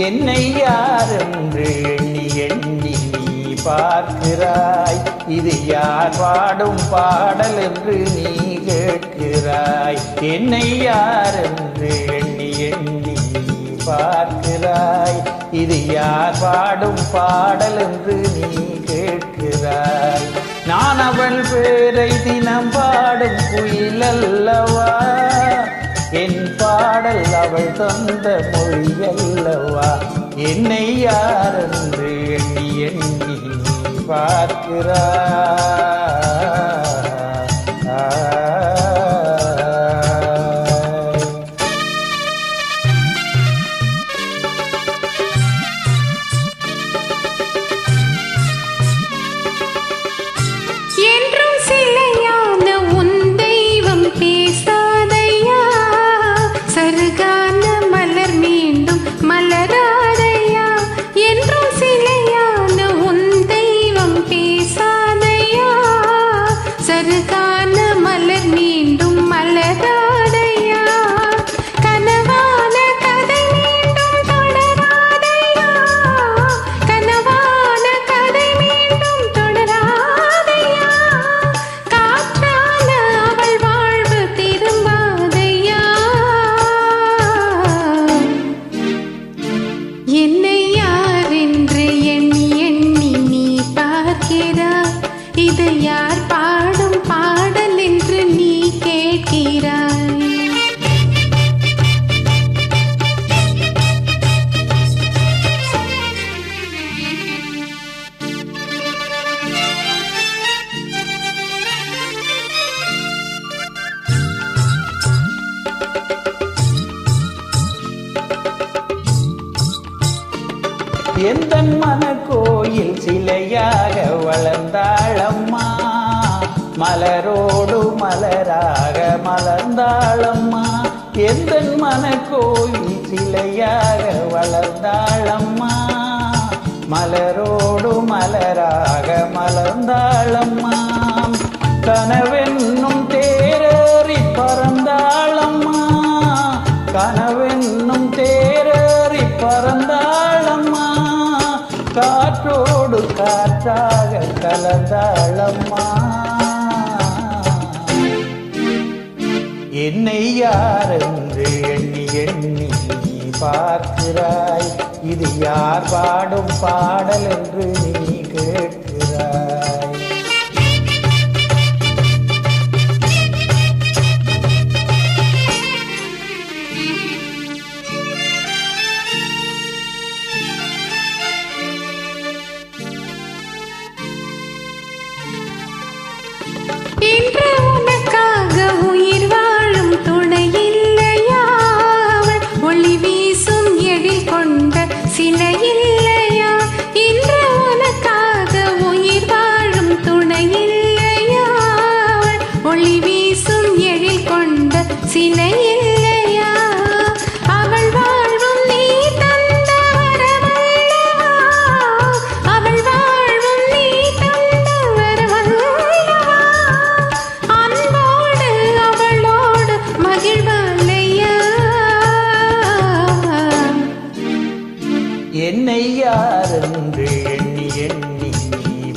என்னை யார் என்று எண்ணி எண்ணி நீ பார்க்கிறாய்? இது யார் பாடும் பாடல் என்று நீ கேட்கிறாய்? என்னை யார் என்று எண்ணி எண்ணி நீ பார்க்கிறாய்? இது யார் பாடும் பாடல் என்று நீ கேட்கிறாய்? நான் அவள் பேரை தினம் பாடும் குயில் அல்லவா? பாடல் அவள் தந்த மொழி அல்லவா என்னை யார் என்று எண்ணி எண்ணி பார்க்கிறார். எந்த மன கோயில் சிலையாக வளர்ந்தாளம்மா? மலரோடு மலராக மலர்ந்தாளம்மா? எந்த மன கோயில் சிலையாக வளர்ந்தாளம்மா? மலரோடு மலராக மலர்ந்தாளம்மா? கனவென்னும் தேரேறி பறந்தாளம்மா? கனவென்னும் தேரேறி பறந்தாளம்மா காற்றாக கலந்தாளம்மா. என்னை யார் என்று எண்ணி எண்ணி நீ பார்க்கிறாய். இது யார் பாடும் பாடல் என்று நீ உயிர் வாழும் துணை இல்லையா ஒளி வீசும் எழில் கொண்ட சிலை இல்லையா? இன்று உனக்காக உயிர் வாழும் துணை ஒளி வீசும் எழில் கொண்ட சிலை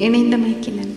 ¿En qué está mal que?